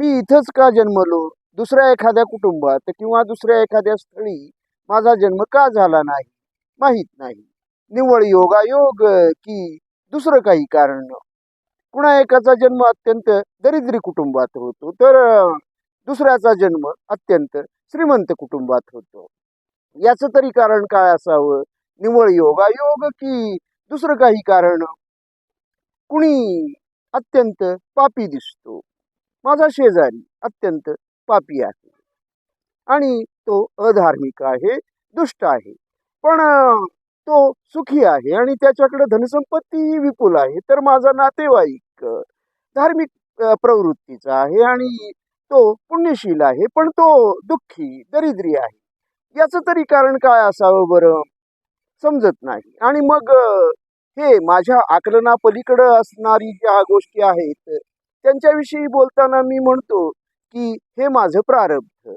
मी इथंच का जन्मलो? दुसऱ्या एखाद्या कुटुंबात किंवा दुसऱ्या एखाद्या स्थळी माझा जन्म का झाला नाही? माहीत नाही. निव्वळ योगायोग की दुसरं काही कारण? कुणा एकाचा जन्म अत्यंत दरिद्री कुटुंबात होतो तर दुसऱ्याचा जन्म अत्यंत श्रीमंत कुटुंबात होतो. याचं तरी कारण काय असावं? निव्वळ योगायोग की दुसरं काही कारण? कुणी अत्यंत पापी दिसतो. माझा शेजारी अत्यंत पापी आहे. आणि तो अधार्मिक आहे दुष्ट आहे. पण तो सुखी आहे आणि त्याच्याकडे धनसंपत्तीही विपुल आहे तर माझा नातेवाईक धार्मिक प्रवृत्तीचा आहे आणि तो पुण्यशील आहे पण तो दुःखी दरिद्री आहे. याचं तरी कारण काय असावं बरं? समजत नाही. आणि मग हे माझ्या आकलनापलीकडं असणारी ज्या गोष्टी आहेत त्यांच्याविषयी बोलताना मी म्हणतो की हे माझं प्रारब्ध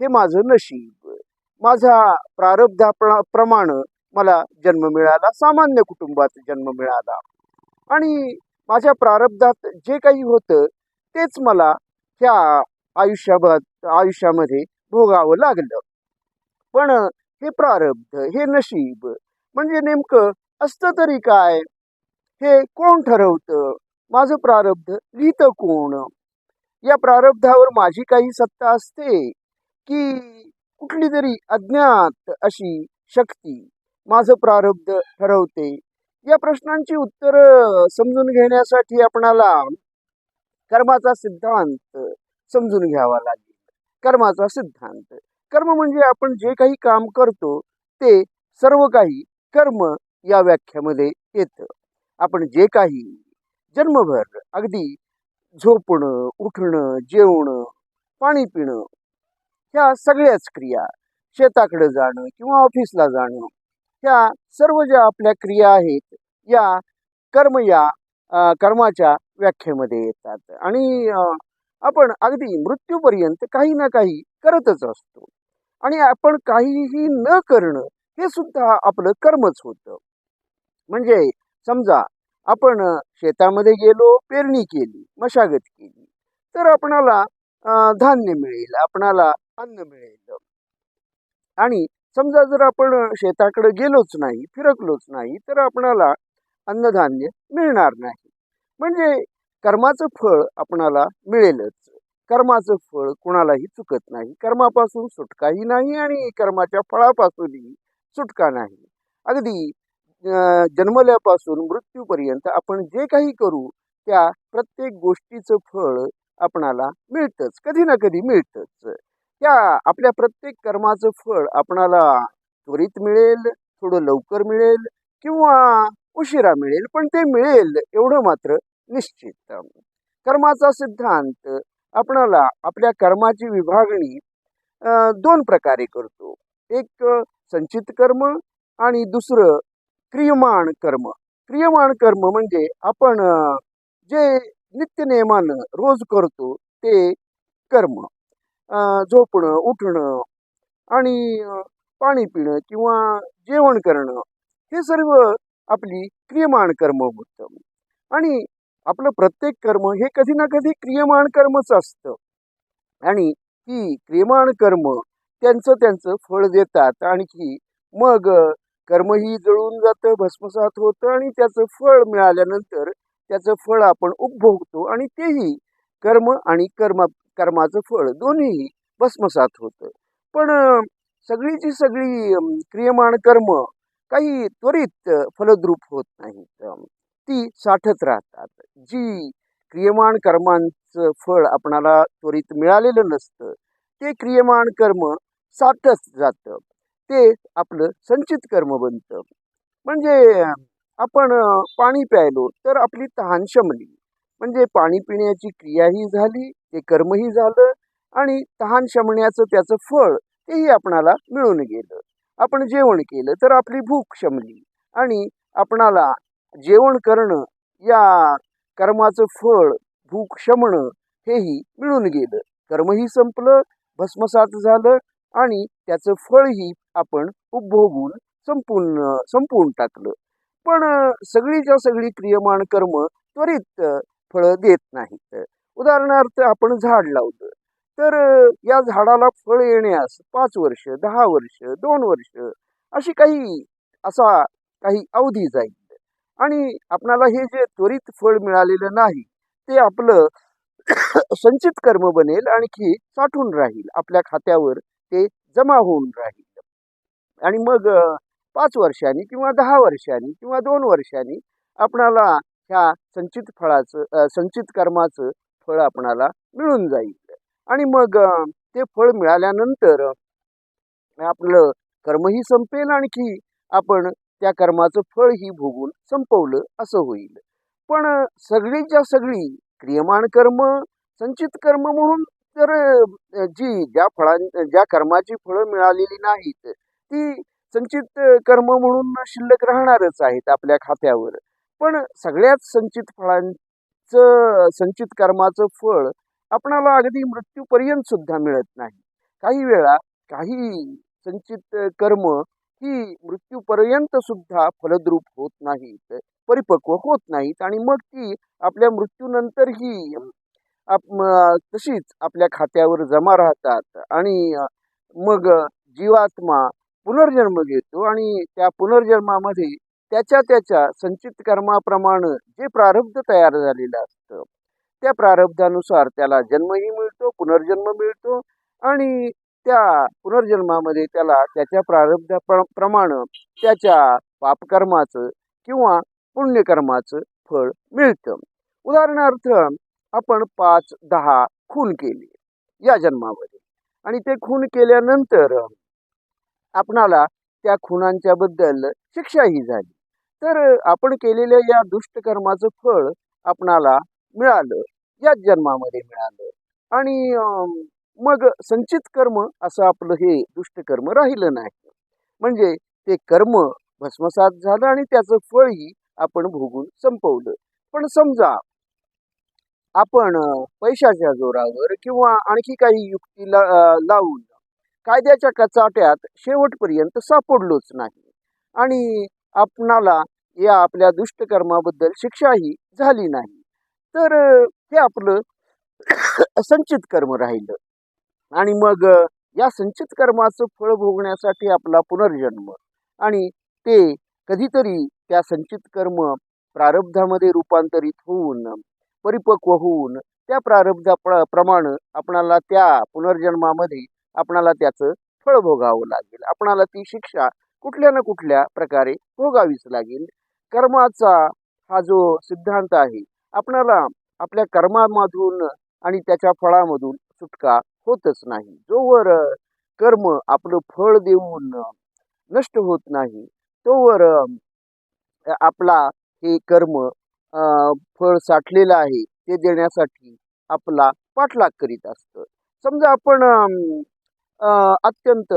हे माझं नशीब माझा प्रारब्धाप्रमाणे मला जन्म मिळाला सामान्य कुटुंबात जन्म मिळाला. आणि माझ्या प्रारब्धात जे काही होतं तेच मला ह्या आयुष्याबाद आयुष्यामध्ये भोगावं लागलं. पण हे प्रारब्ध हे नशीब म्हणजे नेमकं असतं तरी काय? हे कोण ठरवतं? माझं प्रारब्ध रीत कोण? या प्रारब्धावर माझी काही सत्ता असते की कुठली तरी अज्ञात अशी शक्ती माझं प्रारब्ध ठरवते. या प्रश्नांची उत्तरं समजून घेण्यासाठी आपणाला कर्माचा सिद्धांत समजून घ्यावा लागेल. कर्माचा सिद्धांत. कर्म म्हणजे आपण जे काही काम करतो ते सर्व काही कर्म या व्याख्यामध्ये येतं. आपण जे काही जन्मभर अगदी झोपणं उठणं जेवणं पाणी पिणं ह्या सगळ्याच क्रिया शेताकडे जाणं किंवा ऑफिसला जाणं ह्या सर्व ज्या आपल्या क्रिया आहेत या कर्म या कर्माच्या व्याख्येमध्ये येतात. आणि आपण अगदी मृत्यूपर्यंत काही ना काही करतच असतो. आणि आपण काहीही न करणं हे सुद्धा आपलं कर्मच होतं. म्हणजे समजा आपण शेतामध्ये गेलो पेरणी केली मशागत केली तर आपणाला धान्य मिळेल आपणाला अन्न मिळेल. आणि समजा जर आपण शेताकडे गेलोच नाही फिरकलोच नाही तर आपणाला अन्नधान्य मिळणार नाही. म्हणजे कर्माचं फळ आपणाला मिळेलच. कर्माचं फळ कुणालाही चुकत नाही. कर्मापासून सुटकाही नाही आणि कर्माच्या फळापासूनही सुटका नाही. अगदी जन्मल्यापासून मृत्यूपर्यंत आपण जे काही करू त्या प्रत्येक गोष्टीचं फळ आपणाला मिळतंच. कधी ना कधी मिळतंच. त्या आपल्या प्रत्येक कर्माचं फळ आपणाला त्वरित मिळेल थोडं लवकर मिळेल किंवा उशिरा मिळेल पण ते मिळेल एवढं मात्र निश्चित. कर्माचा सिद्धांत आपणाला आपल्या कर्माची विभागणी दोन प्रकारे करतो. एक संचित कर्म आणि दुसरं क्रियमाण कर्म. क्रियमाण कर्म म्हणजे आपण जे जे नित्यनेमानं रोज करतो ते कर्म. झोपणं उठणं आणि पाणी पिणं किंवा जेवण करणं हे सर्व आपली क्रियमाण कर्म होतं. आणि आपलं प्रत्येक कर्म हे कधी ना कधी क्रियमाण कर्मच असतं. आणि ही क्रियमाण कर्म त्यांचं त्यांचं फळ देतात आणखी मग कर्मही जळून जातं भस्मसात होतं आणि त्याचं फळ मिळाल्यानंतर त्याचं फळ आपण उपभोगतो आणि तेही कर्म आणि कर्म कर्माचं फळ दोन्ही भस्मसात होतं. पण सगळीची सगळी क्रियमाण कर्म काही त्वरित फलद्रूप होत नाहीत. ती साठत राहतात. जी क्रियमाण कर्मांचं फळ आपणाला त्वरित मिळालेलं नसतं ते क्रियमाण कर्म साठत जातं. ते आपलं संचित कर्म बनतं. म्हणजे आपण पाणी प्यायलो तर आपली तहान शमली. म्हणजे पाणी पिण्याची क्रियाही झाली ते कर्मही झालं आणि तहान शमण्याचं त्याचं फळ तेही आपणाला मिळून गेलं. आपण जेवण केलं तर आपली भूक शमली आणि आपणाला जेवण करणं या कर्माचं फळ भूक शमणं हेही मिळून गेलं. कर्मही संपलं भस्मसात झालं आणि त्याचं फळही आपण उपभोगून संपून संपवून टाकलं. पण सगळीच्या सगळी क्रियमाण कर्म त्वरित फळं देत नाहीत. उदाहरणार्थ आपण झाड लावलं. तर या झाडाला फळ येण्यास पाच वर्ष दहा वर्ष दोन वर्ष अशी काही असा काही अवधी जाईल. आणि आपणाला हे जे त्वरित फळ मिळालेलं नाही ते आपलं संचित कर्म बनेल आणखी साठून राहील. आपल्या खात्यावर ते जमा होऊन राहील. आणि मग पाच वर्षांनी किंवा दहा वर्षांनी किंवा दोन वर्षांनी आपणाला ह्या संचित फळाचं संचित कर्माचं फळ आपणाला मिळून जाईल. आणि मग ते फळ मिळाल्यानंतर आपलं कर्मही संपेल आणखी आपण त्या कर्माचं फळही भोगून संपवलं असं होईल. पण सगळीच्या सगळी क्रियमान कर्म संचित कर्म म्हणून तर जी ज्या फळां ज्या कर्माची फळं मिळालेली नाहीत ती संचित कर्म म्हणून शिल्लक राहणारच आहेत आपल्या खात्यावर. पण सगळ्याच संचित फळांचं संचित कर्माचं फळ आपणाला अगदी मृत्यूपर्यंत सुद्धा मिळत नाही. काही वेळा काही संचित कर्म ही मृत्यूपर्यंत सुद्धा फलद्रूप होत नाहीत परिपक्व होत नाहीत आणि मग ती आपल्या मृत्यूनंतरही आप तशीच आपल्या खात्यावर जमा राहतात. आणि मग जीवात्मा पुनर्जन्म घेतो आणि त्या पुनर्जन्मामध्ये त्याच्या त्याच्या संचित कर्माप्रमाणे जे प्रारब्ध तयार झालेलं असतं त्या प्रारब्धानुसार त्याला जन्मही मिळतो पुनर्जन्म मिळतो आणि त्या पुनर्जन्मामध्ये त्याला त्याच्या प्रारब्धाप्रमाणे त्याच्या पापकर्माचं किंवा पुण्यकर्माचं फळ मिळतं. उदाहरणार्थ आपण पाच दहा खून केले या जन्मामध्ये. आणि ते खून केल्यानंतर आपणाला त्या खुनांच्या बद्दल शिक्षाही झाली. तर आपण केलेल्या या दुष्टकर्माचं फळ आपणाला मिळालं याच जन्मामध्ये मिळालं. आणि अं, मग संचित कर्म असं आपलं हे दुष्टकर्म राहिलं नाही. म्हणजे ते कर्म भस्मसात झालं आणि त्याचं फळही आपण भोगून संपवलं. पण समजा आपण पैशाच्या जोरावर किंवा आणखी काही युक्ती ला- लावून कायद्याच्या कचाट्यात शेवटपर्यंत सापडलोच नाही. आणि आपणाला या आपल्या दुष्टकर्माबद्दल शिक्षाही झाली नाही. तर ते हे आपलं संचित कर्म राहिलं. आणि मग या संचित कर्माचं फळ भोगण्यासाठी आपला पुनर्जन्म आणि ते कधीतरी त्या संचित कर्म प्रारब्धामध्ये रूपांतरित होऊन परिपक्व होऊन त्या प्रारब्धा प्र प्रमाणे आपणाला त्या पुनर्जन्मामध्ये आपणाला त्याचं फळ भोगावं लागेल. आपणाला ती शिक्षा कुठल्या ना कुठल्या प्रकारे भोगावीच लागेल. कर्माचा हा जो सिद्धांत आहे आपणाला आपल्या कर्मामधून आणि त्याच्या फळामधून सुटका होतच नाही. जोवर कर्म आपलं फळ देऊन नष्ट होत नाही तोवर आपला हे कर्म फळ साठलेलं आहे ते देण्यासाठी आपला पाठलाग करीत असतं. समजा आपण अत्यंत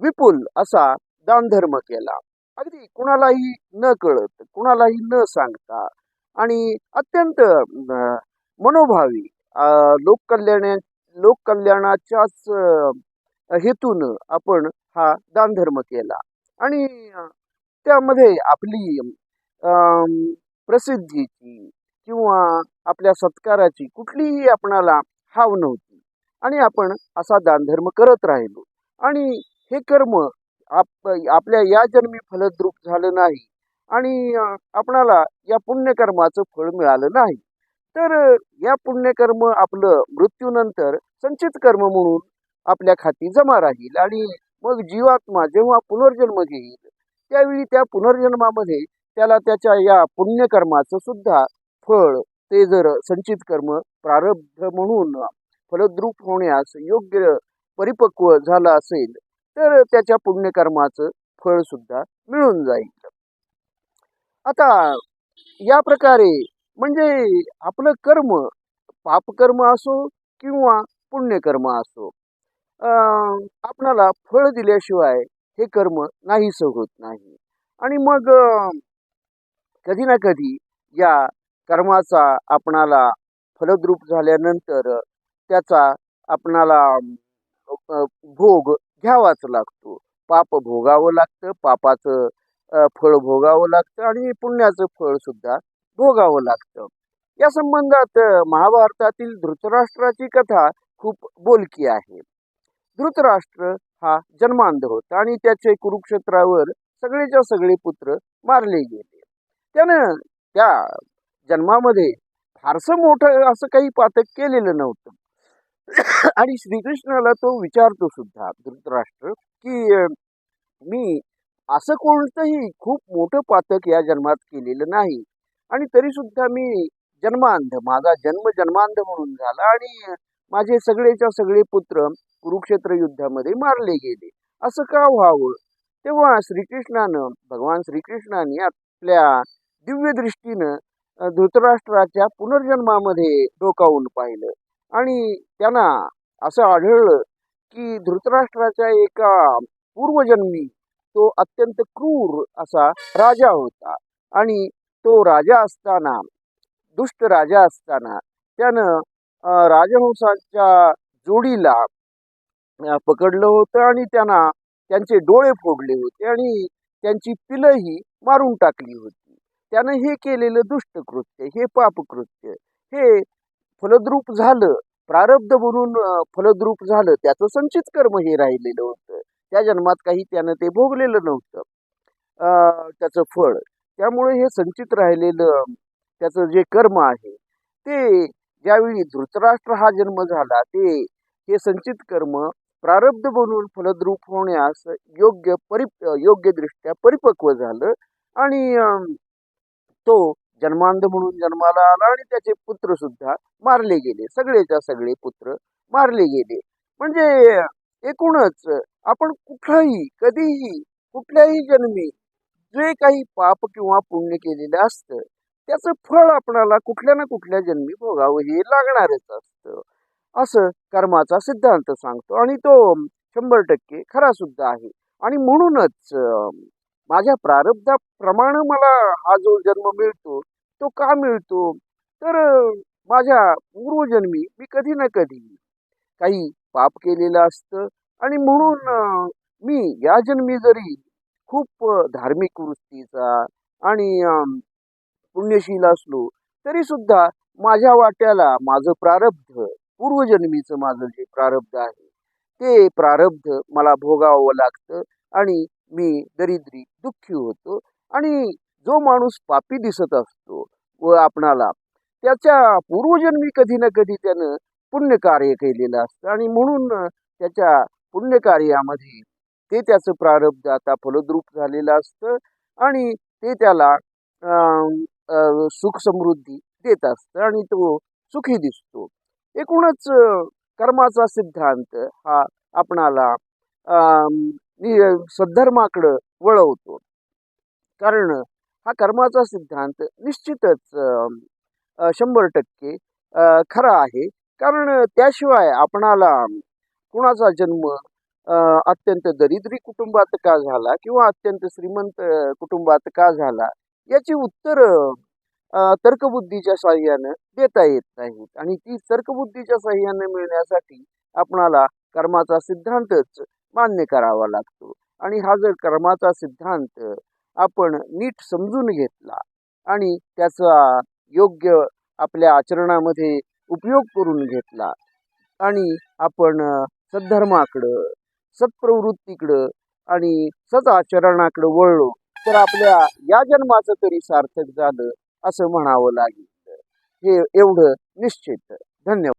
विपुल असा दानधर्म केला. अगदी कुणालाही न कळत कुणालाही न सांगता आणि अत्यंत मनोभावी लोककल्याण लोककल्याणाच्याच हेतून आपण हा दानधर्म केला. आणि त्यामध्ये आपली प्रसिद्धीची किंवा आपल्या सत्काराची कुठलीही आपणाला हाव नव्हती. आणि आपण असा दानधर्म करत राहिलो. आणि हे कर्म आप आपल्या या जन्मी फलद्रूप झालं नाही. आणि आपणाला या पुण्यकर्माचं फळ मिळालं नाही. तर या पुण्यकर्म आपलं मृत्यूनंतर संचित कर्म म्हणून आपल्या खाती जमा राहील. आणि मग जीवात्मा जेव्हा पुनर्जन्म घेईल त्यावेळी त्या पुनर्जन्मामध्ये त्याला त्याच्या या पुण्यकर्माचं सुद्धा फळ ते जर संचित कर्म प्रारब्ध म्हणून फलद्रूप होण्यास योग्य परिपक्व झालं असेल तर त्याच्या पुण्यकर्माचं फळ सुद्धा मिळून जाईल. आता या प्रकारे म्हणजे आपलं कर्म पापकर्म असो किंवा पुण्यकर्म असो अं, आपणाला फळ दिल्याशिवाय हे कर्म नाहीसं होत नाही. आणि मग कधी ना कधी या कर्माचा आपणाला फलद्रूप झाल्यानंतर त्याचा आपणाला भोग घ्यावाच लागतो. पाप भोगावं लागतं पापाचं फळ भोगावं लागतं आणि पुण्याचं फळ सुद्धा भोगावं लागतं. या संबंधात महाभारतातील धृतराष्ट्राची कथा खूप बोलकी आहे. धृतराष्ट्र हा जन्मांध होता आणि त्याचे कुरुक्षेत्रावर सगळेच्या सगळे पुत्र मारले गेले. त्यानं त्या जन्मामध्ये फारसं मोठं असं काही पातक केलेलं नव्हतं. आणि श्रीकृष्णाला तो विचारतो सुद्धा धृतराष्ट्र की मी असं कोणतंही खूप मोठं पातक या जन्मात केलेलं नाही. आणि तरी सुद्धा मी जन्मांध माझा जन्म जन्मांध म्हणून झाला आणि माझे सगळेच्या सगळे पुत्र कुरुक्षेत्र युद्धामध्ये मारले गेले. असं का व्हावं? तेव्हा श्रीकृष्णानं भगवान श्रीकृष्णाने आपल्या दिव्य दृष्टीनं धृतराष्ट्राच्या पुनर्जन्मामध्ये डोकावून पाहिलं. आणि त्यांना असं आढळलं की धृतराष्ट्राच्या एका पूर्वजन्मी तो अत्यंत क्रूर असा राजा होता. आणि तो राजा असताना दुष्ट राजा असताना त्यानं राजहंसाच्या जोडीला पकडलं होतं आणि त्यांना त्यांचे डोळे फोडले होते आणि त्यांची पिलंही मारून टाकली होती. त्यानं हे केलेलं दुष्ट कृत्य हे पापकृत्य हे फलद्रूप झालं. प्रारब्ध म्हणून फलद्रूप झालं. त्याचं संचित कर्म हे राहिलेलं होतं. त्या जन्मात काही त्यानं ते भोगलेलं नव्हतं. त्याचं फळ. त्यामुळे हे संचित राहिलेलं त्याचं जे कर्म आहे ते ज्यावेळी धृतराष्ट्र हा जन्म झाला ते हे संचित कर्म प्रारब्ध बनून फलद्रूप होण्यास योग्य परि योग्यदृष्ट्या परिपक्व झालं. आणि तो जन्मांध म्हणून जन्माला आला आणि त्याचे पुत्र सुद्धा मारले गेले. सगळेच्या सगळे पुत्र मारले गेले. म्हणजे एकूणच आपण कुठलाही कधीही कुठल्याही जन्मी जे काही पाप किंवा पुण्य केलेलं असतं त्याचं फळ आपणाला कुठल्या ना कुठल्या जन्मी भोगावं हे लागणारच असतं. असं कर्माचा सिद्धांत सांगतो. आणि तो शंभर टक्के खरा सुद्धा आहे. आणि म्हणूनच माझ्या प्रारब्धाप्रमाणे मला हा जो जन्म मिळतो तो का मिळतो? तर माझ्या पूर्वजन्मी मी कधी ना कधी काही पाप केलेलं असतं आणि म्हणून मी या जन्मी जरी खूप धार्मिक वृत्तीचा आणि पुण्यशील असलो तरी सुद्धा माझ्या वाट्याला माझं प्रारब्ध पूर्वजन्मीचं माझं जे प्रारब्ध आहे ते प्रारब्ध मला भोगावं लागतं आणि मी दरिद्री दुःखी होतो आणि जो माणूस पापी दिसत असतो व आपणाला त्याच्या पूर्वजन्मी कधी ना कधी त्यानं पुण्यकार्य केलेलं असतं आणि म्हणून त्याच्या पुण्यकार्यामध्ये ते त्याचं प्रारब्ध आता फलद्रूप झालेलं असतं आणि ते त्याला सुख समृद्धी देत असतं आणि तो सुखी दिसतो. एकूणच कर्माचा सिद्धांत हा आपणाला सद्धर्माकडं वळवतो. कारण हा कर्माचा सिद्धांत निश्चितच शंभर टक्के खरा आहे. कारण त्याशिवाय आपणाला कुणाचा जन्म अत्यंत दरिद्री कुटुंबात का झाला किंवा अत्यंत श्रीमंत कुटुंबात का झाला याची उत्तर तर्कबुद्धीच्या साह्यानं देता येत नाहीत. आणि ती तर्कबुद्धीच्या साह्यानं मिळण्यासाठी आपणाला कर्माचा सिद्धांतच मान्य करावा लागतो. आणि हा जर कर्माचा सिद्धांत आपण नीट समजून घेतला आणि त्याचा योग्य आपल्या आचरणामध्ये उपयोग करून घेतला आणि आपण सद्धर्माकडं सत्प्रवृत्तीकडं आणि सदाचरणाकडं वळलो तर आपल्या या जन्माचं तरी सार्थक झालं असं म्हणावं लागेल. हे एवढं निश्चित. धन्यवाद.